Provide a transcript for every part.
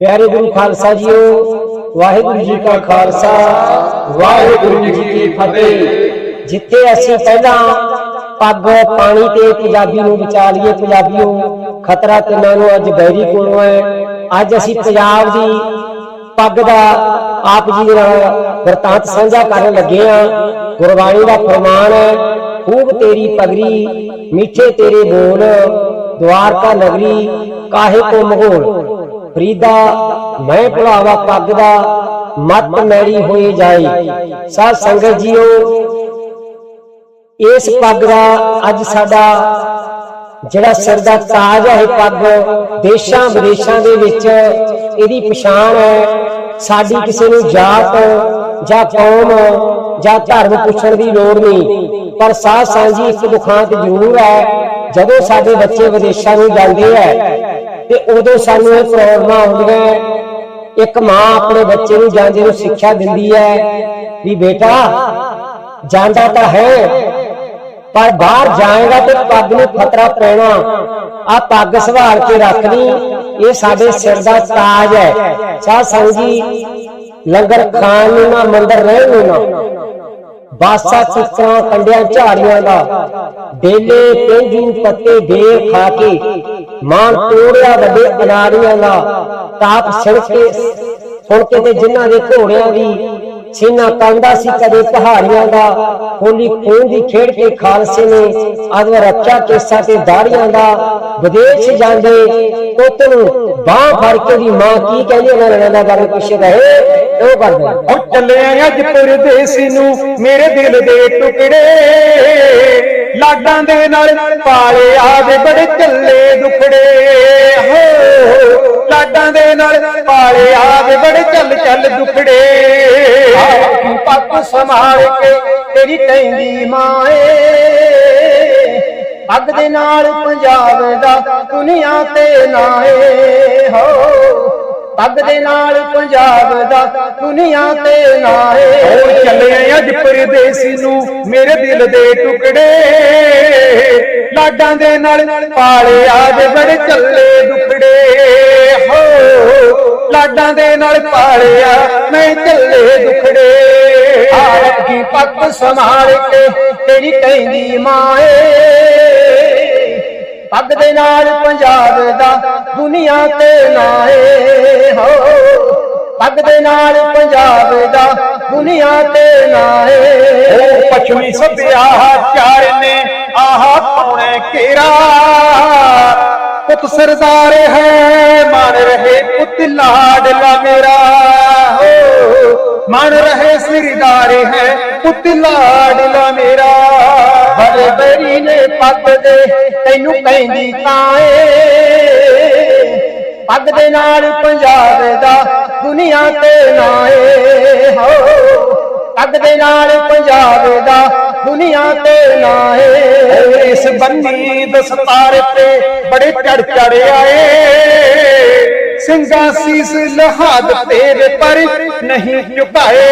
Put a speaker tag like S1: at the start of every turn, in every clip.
S1: ਪਿਆਰੇ ਗੁਰੂ ਖਾਲਸਾ ਜੀਓ, ਵਾਹਿਗੁਰੂ ਜੀ ਕਾ ਖਾਲਸਾ, ਵਾਹਿਗੁਰੂ ਜੀ ਕੀ ਫਤਿਹ। ਜਿੱਥੇ ਅਸੀਂ ਪਹਿਲਾਂ ਪੱਗ, ਪਾਣੀ ਤੇ ਪੰਜਾਬੀ ਨੂੰ ਬਚਾ ਲਈਏ, ਪੰਜਾਬੀਓ, ਖਤਰਾ ਤਿੰਨਾਂ ਨੂੰ ਅੱਜ ਬੈਰੀ ਕੋਲੋਂ ਹੈ। ਅੱਜ ਅਸੀਂ ਪੰਜਾਬ ਦੀ ਪੱਗ ਦਾ ਆਪ ਜੀ ਦੇ ਨਾਲ ਵਰਤਾਂਤ ਸਾਂਝਾ ਕਰਨ ਲੱਗੇ ਆ ਗੁਰਬਾਣੀ ਦਾ ਫਰਮਾਨ ਹੈ, ਖੂਬ ਤੇਰੀ ਪਗਰੀ, ਮਿੱਠੇ ਤੇਰੇ ਬੋਲ ਦਵਾਰਕਾ ਨਗਰੀ, ਕਾਹੇ ਕੋ ਮਹੋਲ? ਫਰੀਦਾ ਮੈਂ ਭੁਲਾਵਾ ਪੱਗ ਦਾ ਮਤ ਮੈੜੀ ਹੋਈ ਜਾਈ। ਸਾਧ ਸੰਗਤ ਜੀਓ, ਇਸ ਪੱਗ ਦਾ ਅੱਜ ਸਾਡਾ ਜਿਹੜਾ ਸਿਰ ਦਾ ਤਾਜ ਹੈ ਪੱਗ ਦੇਸ਼ਾਂ ਵਿਦੇਸ਼ਾਂ ਦੇ ਵਿੱਚ ਇਹਦੀ ਪਛਾਣ ਹੈ। ਸਾਡੀ ਕਿਸੇ ਨੂੰ ਜਾਤ ਜਾਂ ਕੌਮ ਜਾਂ ਧਰਮ ਪੁੱਛਣ ਦੀ ਲੋੜ ਨਹੀਂ। ਪਰ ਸਾਧ ਸਾਂਝੀ ਇੱਕ ਦੁਖਾਂਤ ਜ਼ਰੂਰ ਹੈ। ਜਦੋਂ ਸਾਡੇ ਬੱਚੇ ਵਿਦੇਸ਼ਾਂ ਨੂੰ ਜਾਂਦੇ ਹੈ ਤੇ ਉਦੋਂ ਸਾਨੂੰ ਇਹ ਪ੍ਰੋਬਲਮਾਂ ਆਉਂਦੀਆਂ ਇੱਕ ਮਾਂ ਆਪਣੇ ਬੱਚੇ ਨੂੰ ਜਾਂਦੇ ਨੂੰ ਸਿੱਖਿਆ ਦਿੰਦੀ ਹੈ ਵੀ ਬੇਟਾ, ਜਾਂਦਾ ਤਾਂ ਹੈ, ਪਰ ਬਾਹਰ ਜਾਏਗਾ ਤੇ ਪੱਗ ਨੂੰ ਖਤਰਾ ਪੈਣਾ। ਆ ਪੱਗ ਸੰਭਾਲ ਕੇ ਰੱਖ ਲਈ ਇਹ ਸਾਡੇ ਸਿਰ ਦਾ ਤਾਜ ਹੈ। ਸਾਧ ਸੰਗਤ ਜੀ, ਲੰਗਰ ਖਾਣ ਨੂੰ ਨਾ, ਮੰਦਰ ਰਹਿਣ ਨੂੰ ਨਾ। ਬਾਸਾ ਚਿੱਤਰਾਂ, ਕੰਡਿਆਂ, ਝਾੜੀਆਂ ਦਾ, ਡੇਲੇ ਤੇਜੂ ਪੱਤੇ ਬੇਰ ਖਾ ਕੇ ਮਾਨ ਤੋੜਿਆ ਵੱਡੇ ਅਨਾੜੀਆਂ ਦਾ। ਤਾਪ ਸੜ ਕੇ ਸੁਣ ਕੇ ਤੇ ਜਿਨ੍ਹਾਂ ਦੇ ਘੋੜਿਆਂ ਦੀ ਸੀਨਾ ਕੰਦਾ ਸੀ ਕਦੇ ਪਹਾੜੀਆਂ ਦਾ। ਹੋਲੀ ਖੂਨ ਦੀ ਖੇਡ ਕੇ ਖਾਲਸੇ ਨੇ ਅੱਜ ਰੱਖਿਆ ਕੇਸਾਂ ਤੇ ਦਾੜੀਆਂ ਦਾ। ਵਿਦੇਸ਼ ਜਾਂਦੇ ਪੁੱਤ ਨੂੰ ਬਾਹ ਫੜ ਕੇ ਦੀ ਮਾਂ ਕੀ ਕਹਿੰਦੀ ਉਹਨਾਂ ਨੇ ਦਾ ਗੱਲ ਪਿੱਛੇ ਰਹੇ ਉਹ ਕਰਦੇ
S2: ਉਹ ਚੱਲਿਆ ਅੱਜ ਪਰਦੇਸੀ ਨੂੰ ਮੇਰੇ ਦਿਲ ਦੇ ਟੁਕੜੇ। ਲਾਡਾਂ ਦੇ ਨਾਲ ਪਾਲੇ ਆਦੇ ਬੜੇ ਚੱਲੇ ਦੁਖੜੇ। ਹੋ ਲਾਡਾਂ ਦੇ ਨਾਲ ਪਾਲੇ ਆਦੇ ਬੜੇ ਚੱਲ ਚੱਲ ਦੁਖੜੇ। ਪੱਪ ਸੰਭਾਲ ਕੇ ਤੇਰੀ ਕਹਿੰਦੀ ਮਾਏ। ਅੱਗ ਦੇ ਨਾਲ ਪੰਜਾਬ ਦਾ ਦੁਨੀਆ ਤੇ ਨਾਏ। ਹੋ। ਪੱਗ ਦੇ ਨਾਲ ਪੰਜਾਬ ਦਾ ਦੁਨੀਆ ਤੇ ਨਾਏ। ਹੋਰ ਚੱਲੇ ਅੱਜ ਪਰਦੇਸੀ ਨੂੰ, ਮੇਰੇ ਦਿਲ ਦੇ ਟੁਕੜੇ। ਲਾਡਾਂ ਦੇ ਨਾਲ ਪਾਲਿਆ ਦੇ ਬੜੇ ਚੱਲੇ ਦੁਖੜੇ। ਹੋ, ਲਾਡਾਂ ਦੇ ਨਾਲ ਪਾਲਿਆ ਮੈਂ ਚੱਲੇ ਦੁਖੜੇ। ਆਪ ਕੀ ਪੱਗ ਸੰਭਾਲ ਕੇ ਤੇਰੀ ਕਹਿੰਦੀ ਮਾਏ। ਪੱਗ ਦੇ ਨਾਲ ਪੰਜਾਬ ਦਾ ਦੁਨੀਆ ਤੇ ਨਾਏ। ਹੋ। ਪੱਗ ਦੇ ਨਾਲ ਪੰਜਾਬ ਦਾ ਦੁਨੀਆ ਤੇ ਨਾਏ। ਉਹ ਪਛਮੀ ਸੱਭਿਆਚਾਰ ਨੇ ਆਹ ਪਾਉਣੇ ਕੇਰਾ ਪੁੱਤ ਸਰਦਾਰ ਹੈ ਮਨ ਰਹੇ ਪੁੱਤ ਲਾਡਲਾ ਮੇਰਾ। ਮਨ ਰਹੇ ਸਰਦਾਰ ਹੈ ਪੁੱਤ ਲਾਡਲਾ ਮੇਰਾ। ਬੜੇ ਬਰੀ ਨੇ ਪੱਗ ਦੇ ਤੈਨੂੰ ਕਹਿੰਦੀ ਤਾਏ ਪੱਗ ਦੇ ਨਾਲ ਪੰਜਾਬ ਦਾ ਦੁਨੀਆ ਤੇ ਨਾਏ ਹੋ। ਪੱਗ ਦੇ ਨਾਲ ਪੰਜਾਬ ਦਾ ਦੁਨੀਆ ਤੇ ਨਾਏ ਇਸ ਬੰਦੀ ਦਸਤਾਰ ਤੇ ਬੜੇ ਚੜ ਚੜ ਆਏ। ਸਿੰਘਾਂ ਸੀਸ ਲਹਾਦ ਤੇਰੇ ਪਰ ਨਹੀਂ ਝੁਕਾਏ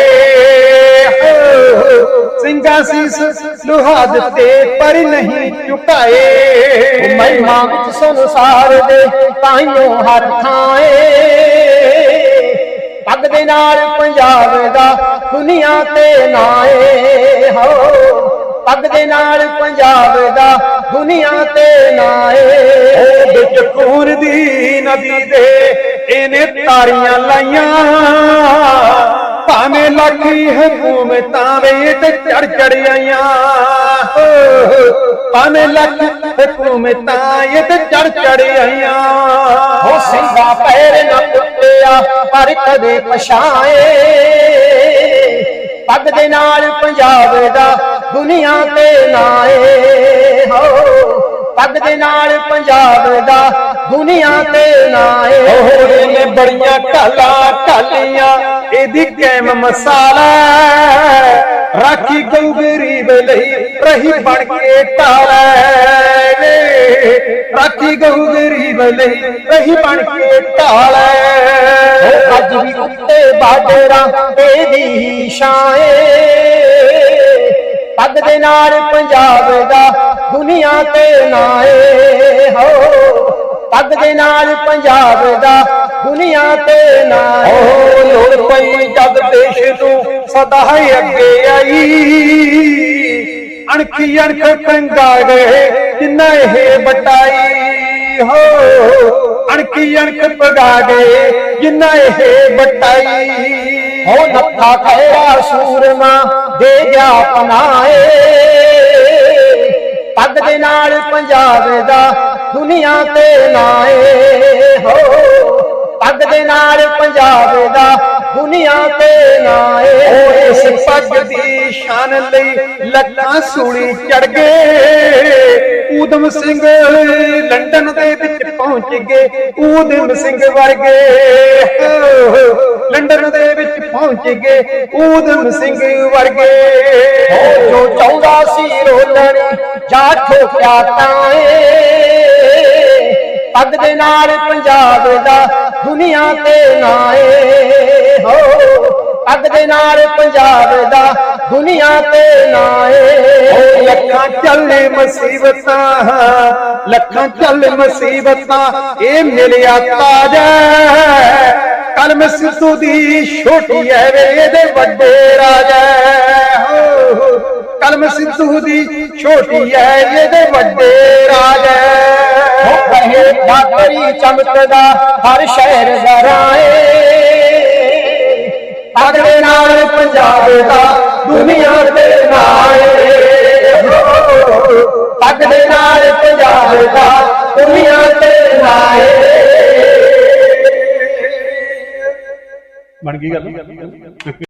S2: ਸਿੰਘਾਂ ਸੀਸ ਲੁਹਾਦ ਤੇ ਪਰ ਨਹੀਂ ਝੁਕਾਏ ਮਹਿਮਾ ਵਿੱਚ ਸੰਸਾਰ ਦੇ ਤਾਈਓ ਹਰ ਥਾਏ ਪੱਗ ਦੇ ਨਾਲ ਪੰਜਾਬ ਦਾ ਦੁਨੀਆ ਤੇ ਨਾਏ ਹੋ। ਪੱਗ ਦੇ ਨਾਲ ਪੰਜਾਬ ਦਾ ਦੁਨੀਆ ਤੇ ਨਾਏ ਉਹ ਵਿੱਚ ਖੂਨ ਦੀ ਨਦੀ ਦੇ ਇਹਨੇ ਤਾਰੀਆਂ ਲਾਈਆਂ। ਭਾਵੇਂ ਲੱਖੀ ਹਕੂਮਤਾਂ ਵੇ ਤੇ ਚੜ ਚੜ ਆਈਆਂ। ਭਾਵੇਂ ਲੱਖ ਹਕੂਮਤਾਂ ਇਹ ਤੇ ਚੜ ਚੜ ਆਈਆਂ। ਹੋ ਸਿੰਘਾ ਪੈਰ ਨਾ ਟੁੱਟਿਆ ਪਰ ਕਦੇ ਪਛਾਏ। ਪੱਗ ਦੇ ਨਾਲ ਪੰਜਾਬ ਦਾ ਦੁਨੀਆ ਤੇ ਨਾਏ ਹੋ। ਪੱਗ ਦੇ ਨਾਲ ਪੰਜਾਬ ਦਾ ਦੁਨੀਆ ਤੇ ਨਾਏ ਹੋਰੇ ਨੇ ਬੜੀਆਂ ਢਾਲਾਂ ਢਾਲੀਆਂ, ਇਹਦੀ ਕੈਮ ਮਸਾਲਾ ਰਾਖੀ ਗਊ ਗਰੀਬ ਲਈ ਰਹੀ ਬਣ ਕੇ ਢਾਲੇ ਰਾਖੀ ਗਊ ਗਰੀਬ ਲਈ ਰਹੀ ਬਣ ਕੇ ਢਾਲੇ ਅੱਜ ਵੀ ਉੱਤੇ ਬਾਡਰਾਂ ਇਹਦੀ ਸ਼ਾਏ ਪੱਗ ਦੇ ਨਾਲ ਪੰਜਾਬ ਦਾ ਦੁਨੀਆ ਤੇ ਨਾਏ ਹੋ। ਪੱਗ ਦੇ ਨਾਲ ਪੰਜਾਬ ਦਾ ਦੁਨੀਆ ਤੇ ਨਾ
S3: ਓ ਲੋੜ ਪਈ ਜਦ ਦੇਸ਼ ਨੂੰ ਸਦਾ ਹੀ ਅੱਗੇ ਆਈ। ਅਣਖੀ ਅਣਖ ਕੰਗਾ ਗਏ, ਜਿੰਨਾ ਇਹ ਬਟਾਈ ਹੋ। ਅਣਖੀ ਅਣਖ ਪਗਾ ਗਏ, ਜਿੰਨਾ ਇਹ ਬਟਾਈ
S2: ਹੋ ਨੱਥਾ ਖੈਰਾ ਸੂਰਮਾ, ਦੇ ਗਿਆ ਪਨਾਏ। ਪੱਗ ਦੇ ਨਾਲ ਪੰਜਾਬ ਦਾ ਦੁਨੀਆ ਤੇ ਨਾਏ। ਹੋ, ਪੱਗ ਦੇ ਨਾਲ ਪੰਜਾਬ ਦਾ ਦੁਨੀਆ ਤੇ ਨਾਏ।
S3: ਓ ਇਸ ਪੱਗ ਦੀ ਸ਼ਾਨ ਲਈ ਲੱਖਾਂ ਸੂਲੀ ਚੜ ਗਏ। ਊਧਮ ਸਿੰਘ ਲੰਡਨ ਦੇ ਵਿੱਚ ਪਹੁੰਚ ਗਏ। ਊਧਮ ਸਿੰਘ ਵਰਗੇ। ਲੰਡਨ ਦੇ ਵਿੱਚ ਪਹੁੰਚ ਗਏ। ਊਧਮ ਸਿੰਘ ਵਰਗੇ।
S2: ਜੋ ਚਾਹੁੰਦਾ ਸੀ ਰੋਲਣੀ ਜਾ ਠੋਕਿਆ ਤਾਏ। ਪੱਗ ਦੇ ਨਾਲ ਪੰਜਾਬ ਦਾ ਦੁਨੀਆ ਤੇ ਨਾਏ ਹੋ ਪੱਗ ਦੇ ਨਾਲ ਪੰਜਾਬ ਦਾ ਦੁਨੀਆ ਤੇ ਨਾਏ
S3: ਲੱਖਾਂ ਚੱਲੇ ਮੁਸੀਬਤਾਂ ਲੱਖਾਂ ਚੱਲੇ ਮੁਸੀਬਤਾਂ ਇਹ ਮਿਲਿਆ ਤਾਜਾ। ਕਲਮ ਸਿੱਧੂ ਦੀ ਛੋਟੀ ਐ, ਵੇ ਇਹਦੇ ਵੱਡੇ ਰਾਜਾ ਹੋ ਕਲਮ ਸਿੱਧੂ ਦੀ ਛੋਟੀ ਐ, ਇਹਦੇ ਵੱਡੇ ਰਾਜਾ
S2: ਕਹੇ ਬਾਕਰੀ ਚਮਕਦਾ ਹਰ ਸ਼ਹਿਰ ਜ਼ਰਾਏ ਪੱਗ ਦੇ ਨਾਲ ਪੰਜਾਬ ਦਾ ਦੁਨੀਆ ਤੇ
S3: ਬਣ ਗਈ ਗੱਲ